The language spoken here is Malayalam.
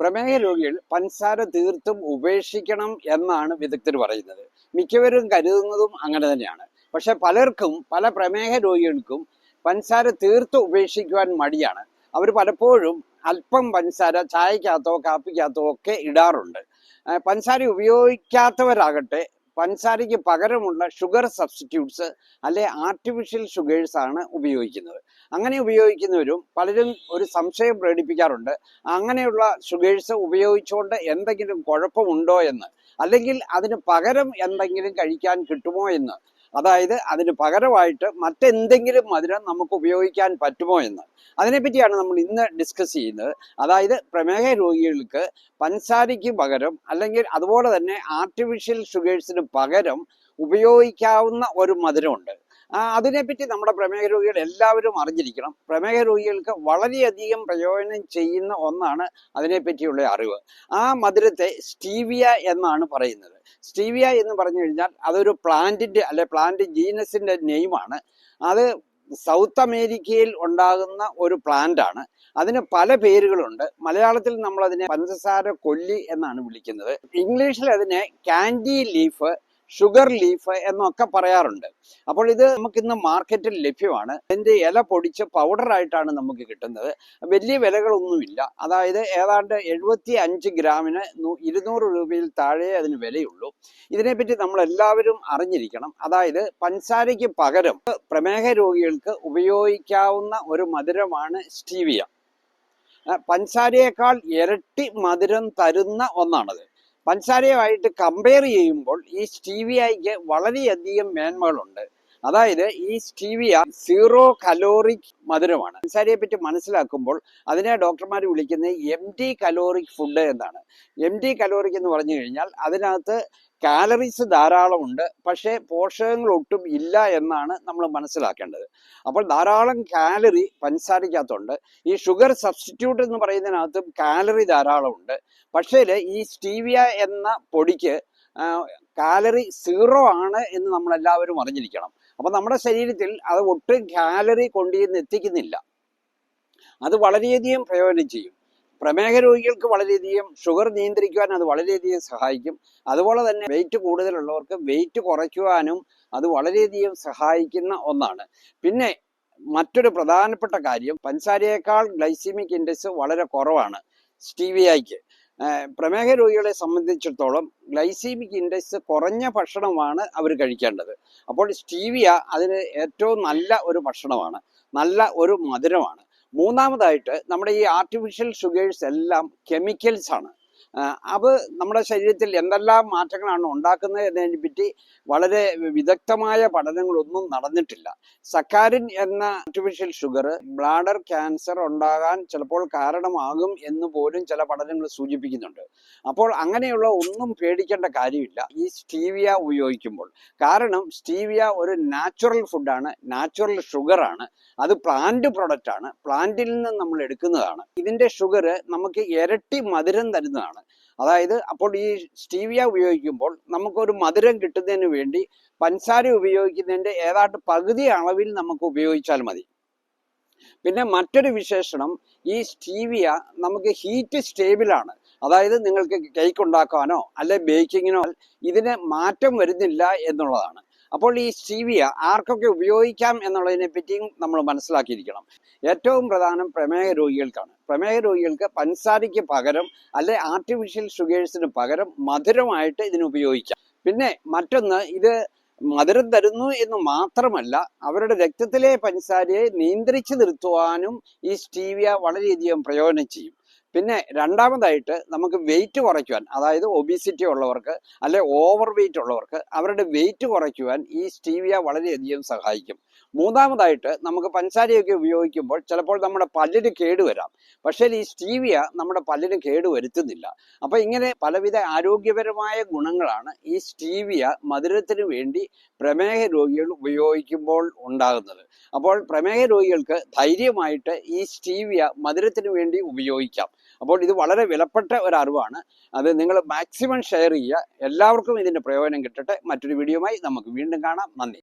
പ്രമേഹ രോഗികൾ പഞ്ചസാര തീർത്തും ഉപേക്ഷിക്കണം എന്നാണ് വിദഗ്ധർ പറയുന്നത്. മിക്കവരും കരുതുന്നതും അങ്ങനെ തന്നെയാണ്. പക്ഷെ പലർക്കും പല പ്രമേഹ രോഗികൾക്കും പഞ്ചസാര തീർത്ത് ഉപേക്ഷിക്കുവാൻ മടിയാണ്. അവർ പലപ്പോഴും അല്പം പഞ്ചസാര ചായക്കകത്തോ കാപ്പിക്കകത്തോ ഒക്കെ ഇടാറുണ്ട്. പഞ്ചസാര ഉപയോഗിക്കാത്തവരാകട്ടെ പഞ്ചസാരയ്ക്ക് പകരമുള്ള ഷുഗർ സബ്സ്റ്റിറ്റ്യൂട്ട്സ് അല്ലെ ആർട്ടിഫിഷ്യൽ ഷുഗേഴ്സ് ആണ് ഉപയോഗിക്കുന്നത്. അങ്ങനെ ഉപയോഗിക്കുന്നവരും പലരും ഒരു സംശയം പ്രകടിപ്പിക്കാറുണ്ട്. അങ്ങനെയുള്ള ഷുഗേഴ്സ് ഉപയോഗിച്ചുകൊണ്ട് എന്തെങ്കിലും കുഴപ്പമുണ്ടോ എന്ന്? അല്ലെങ്കിൽ അതിന് പകരം എന്തെങ്കിലും കഴിക്കാൻ കിട്ടുമോ എന്ന്? അതായത് അതിന് പകരമായിട്ട് മറ്റെന്തെങ്കിലും മധുരം നമുക്ക് ഉപയോഗിക്കാൻ പറ്റുമോ എന്ന്. അതിനെപ്പറ്റിയാണ് നമ്മൾ ഇന്ന് ഡിസ്കസ് ചെയ്യുന്നത്. അതായത് പ്രമേഹ രോഗികൾക്ക് പഞ്ചസാരയ്ക്ക് പകരം അല്ലെങ്കിൽ അതുപോലെ തന്നെ ആർട്ടിഫിഷ്യൽ ഷുഗേഴ്സിന് പകരം ഉപയോഗിക്കാവുന്ന ഒരു മധുരമുണ്ട്. അതിനെപ്പറ്റി നമ്മുടെ പ്രമേഹ രോഗികൾ എല്ലാവരും അറിഞ്ഞിരിക്കണം. പ്രമേഹ രോഗികൾക്ക് വളരെയധികം പ്രയോജനം ചെയ്യുന്ന ഒന്നാണ് അതിനെപ്പറ്റിയുള്ള അറിവ്. ആ മധുരത്തെ സ്റ്റീവിയ എന്നാണ് പറയുന്നത്. സ്റ്റീവിയ എന്ന് പറഞ്ഞു കഴിഞ്ഞാൽ അതൊരു പ്ലാന്റിന്റെ അല്ലെ പ്ലാന്റ് ജീനസിന്റെ നെയിമാണ്. അത് സൗത്ത് അമേരിക്കയിൽ ഉണ്ടാകുന്ന ഒരു പ്ലാന്റാണ്. അതിന് പല പേരുകളുണ്ട്. മലയാളത്തിൽ നമ്മൾ അതിനെ പഞ്ചസാര കൊല്ലി എന്നാണ് വിളിക്കുന്നത്. ഇംഗ്ലീഷിൽ അതിനെ കാൻഡി ലീഫ് ഷുഗർ ലീഫ് എന്നൊക്കെ പറയാറുണ്ട്. അപ്പോൾ ഇത് നമുക്ക് ഇന്ന് മാർക്കറ്റിൽ ലഭ്യമാണ്. അതിന്റെ ഇല പൊടിച്ച് പൗഡർ ആയിട്ടാണ് നമുക്ക് കിട്ടുന്നത്. വലിയ വിലകളൊന്നുമില്ല. അതായത് ഏതാണ്ട് എഴുപത്തി അഞ്ച് ഗ്രാമിന് ഇരുന്നൂറ് രൂപയിൽ താഴെ അതിന് വിലയുള്ളൂ. ഇതിനെപ്പറ്റി നമ്മൾ എല്ലാവരും അറിഞ്ഞിരിക്കണം. അതായത് പഞ്ചസാരയ്ക്ക് പകരം പ്രമേഹ രോഗികൾക്ക് ഉപയോഗിക്കാവുന്ന ഒരു മധുരമാണ് സ്റ്റീവിയ. പഞ്ചസാരയേക്കാൾ ഇരട്ടി മധുരം തരുന്ന ഒന്നാണത്. പഞ്ചസാരയുമായിട്ട് കമ്പയർ ചെയ്യുമ്പോൾ ഈ സ്റ്റീവിയായിക്ക് വളരെയധികം മേന്മകളുണ്ട്. അതായത് ഈ സ്റ്റീവിയ സീറോ കലോറിക് മധുരമാണ്. പഞ്ചസാരയെ പറ്റി മനസ്സിലാക്കുമ്പോൾ അതിനെ ഡോക്ടർമാർ വിളിക്കുന്നത് എം ടി കലോറിക് ഫുഡ് എന്നാണ്. എം ടി കലോറിക് എന്ന് പറഞ്ഞു കഴിഞ്ഞാൽ അതിനകത്ത് കാലറീസ് ധാരാളമുണ്ട് പക്ഷേ പോഷകങ്ങൾ ഒട്ടും ഇല്ല എന്നാണ് നമ്മൾ മനസ്സിലാക്കേണ്ടത്. അപ്പോൾ ധാരാളം കാലറി പഞ്ചസാരയ്ക്കകത്തുണ്ട്. ഈ ഷുഗർ സബ്സ്റ്റിറ്റ്യൂട്ട് എന്ന് പറയുന്നതിനകത്തും കാലറി ധാരാളമുണ്ട്. പക്ഷേ ഈ സ്റ്റീവിയ എന്ന പൊടിക്ക് കാലറി സീറോ ആണ് എന്ന് നമ്മൾ എല്ലാവരും അറിഞ്ഞിരിക്കണം. അപ്പൊ നമ്മുടെ ശരീരത്തിൽ അത് ഒട്ടും കാലറി കൊണ്ടുചെന്ന് എത്തിക്കുന്നില്ല. അത് വളരെയധികം പ്രയോജനം ചെയ്യും. പ്രമേഹ രോഗികൾക്ക് വളരെയധികം ഷുഗർ നിയന്ത്രിക്കുവാൻ അത് വളരെയധികം സഹായിക്കും. അതുപോലെ തന്നെ വെയിറ്റ് കൂടുതലുള്ളവർക്ക് വെയിറ്റ് കുറയ്ക്കുവാനും അത് വളരെയധികം സഹായിക്കുന്ന ഒന്നാണ്. പിന്നെ മറ്റൊരു പ്രധാനപ്പെട്ട കാര്യം പഞ്ചസാരയേക്കാൾ ഗ്ലൈസിമിക് ഇൻഡെക്സ് വളരെ കുറവാണ്. സ്റ്റീവിയയ്ക്ക് പ്രമേഹ രോഗികളെ സംബന്ധിച്ചിടത്തോളം ഗ്ലൈസീമിക് ഇൻഡെക്സ് കുറഞ്ഞ ഭക്ഷണമാണ് അവർ കഴിക്കേണ്ടത്. അപ്പോൾ സ്റ്റീവിയ അതിന് ഏറ്റവും നല്ല ഒരു ഭക്ഷണമാണ്. നല്ല ഒരു മധുരമാണ്. മൂന്നാമതായിട്ട് നമ്മുടെ ഈ ആർട്ടിഫിഷ്യൽ ഷുഗേഴ്സ് എല്ലാം കെമിക്കൽസ് ആണ്. അത് നമ്മുടെ ശരീരത്തിൽ എന്തെല്ലാം മാറ്റങ്ങളാണ് ഉണ്ടാക്കുന്നത് എന്നതിനെ പറ്റി വളരെ വിദഗ്ധമായ പഠനങ്ങളൊന്നും നടന്നിട്ടില്ല. സക്കാരിൻ എന്ന ആർട്ടിഫിഷ്യൽ ഷുഗർ ബ്ലാഡർ ക്യാൻസർ ഉണ്ടാകാൻ ചിലപ്പോൾ കാരണമാകും എന്ന് പോലും ചില പഠനങ്ങൾ സൂചിപ്പിക്കുന്നുണ്ട്. അപ്പോൾ അങ്ങനെയുള്ള ഒന്നും പേടിക്കേണ്ട കാര്യമില്ല. ഈ സ്റ്റീവിയ ഉപയോഗിക്കുമ്പോൾ. കാരണം സ്റ്റീവിയ ഒരു നാച്ചുറൽ ഫുഡാണ് നാച്ചുറൽ ഷുഗർ ആണ് അത് പ്ലാന്റ് പ്രൊഡക്റ്റ് ആണ്. പ്ലാന്റിൽ നിന്ന് നമ്മൾ എടുക്കുന്നതാണ്. ഇതിന്റെ ഷുഗർ നമുക്ക് ഇരട്ടി മധുരം തരുന്നതാണ്. അതായത് അപ്പോൾ ഈ സ്റ്റീവിയ ഉപയോഗിക്കുമ്പോൾ നമുക്കൊരു മധുരം കിട്ടുന്നതിന് വേണ്ടി പഞ്ചസാര ഉപയോഗിക്കുന്നതിന്റെ ഏതാണ്ട് പകുതി അളവിൽ നമുക്ക് ഉപയോഗിച്ചാൽ മതി. പിന്നെ മറ്റൊരു വിശേഷണം ഈ സ്റ്റീവിയ നമുക്ക് ഹീറ്റ് സ്റ്റേബിൾ ആണ്. അതായത് നിങ്ങൾക്ക് കേക്ക് ഉണ്ടാക്കാനോ അല്ലെ ബേക്കിങ്ങിനോ ഇതിന് മാറ്റം വരുന്നില്ല എന്നുള്ളതാണ്. അപ്പോൾ ഈ സ്റ്റീവിയ ആർക്കൊക്കെ ഉപയോഗിക്കാം എന്നുള്ളതിനെ പറ്റിയും നമ്മൾ മനസ്സിലാക്കിയിരിക്കണം. ഏറ്റവും പ്രധാനം പ്രമേഹ രോഗികൾക്കാണ്. പ്രമേഹ രോഗികൾക്ക് പഞ്ചസാരയ്ക്ക് പകരം അല്ലെ ആർട്ടിഫിഷ്യൽ ഷുഗേഴ്സിന് പകരം മധുരമായിട്ട് ഇതിന് ഉപയോഗിക്കാം. പിന്നെ മറ്റൊന്ന് ഇത് മധുരം തരുന്നു എന്ന് മാത്രമല്ല അവരുടെ രക്തത്തിലെ പഞ്ചസാരയെ നിയന്ത്രിച്ചു നിർത്തുവാനും ഈ സ്റ്റീവിയ വളരെയധികം പ്രയോജനം ചെയ്യും. പിന്നെ രണ്ടാമതായിട്ട് നമുക്ക് വെയിറ്റ് കുറയ്ക്കുവാൻ അതായത് ഒബീസിറ്റി ഉള്ളവർക്ക് അല്ലെ ഓവർ വെയിറ്റ് ഉള്ളവർക്ക് അവരുടെ വെയിറ്റ് കുറയ്ക്കുവാൻ ഈ സ്റ്റീവിയ വളരെയധികം സഹായിക്കും. മൂന്നാമതായിട്ട് നമുക്ക് പഞ്ചസാരയൊക്കെ ഉപയോഗിക്കുമ്പോൾ ചിലപ്പോൾ നമ്മുടെ പല്ലിന് കേടുവരാം പക്ഷേ ഈ സ്റ്റീവിയ നമ്മുടെ പല്ലിന് കേടുവരുത്തുന്നില്ല അപ്പോൾ അപ്പൊ ഇങ്ങനെ പലവിധ ആരോഗ്യപരമായ ഗുണങ്ങളാണ് ഈ സ്റ്റീവിയ മധുരത്തിന് വേണ്ടി പ്രമേഹ രോഗികൾ ഉപയോഗിക്കുമ്പോൾ ഉണ്ടാകുന്നത്. അപ്പോൾ പ്രമേഹ രോഗികൾക്ക് ധൈര്യമായിട്ട് ഈ സ്റ്റീവിയ മധുരത്തിന് വേണ്ടി ഉപയോഗിക്കാം. അപ്പോൾ ഇത് വളരെ വിലപ്പെട്ട ഒരു അറിവാണ്. അത് നിങ്ങൾ മാക്സിമം ഷെയർ ചെയ്യുക. എല്ലാവർക്കും ഇതിന്റെ പ്രയോജനം കിട്ടട്ടെ. മറ്റൊരു വീഡിയോയുമായി നമുക്ക് വീണ്ടും കാണാം. നന്ദി.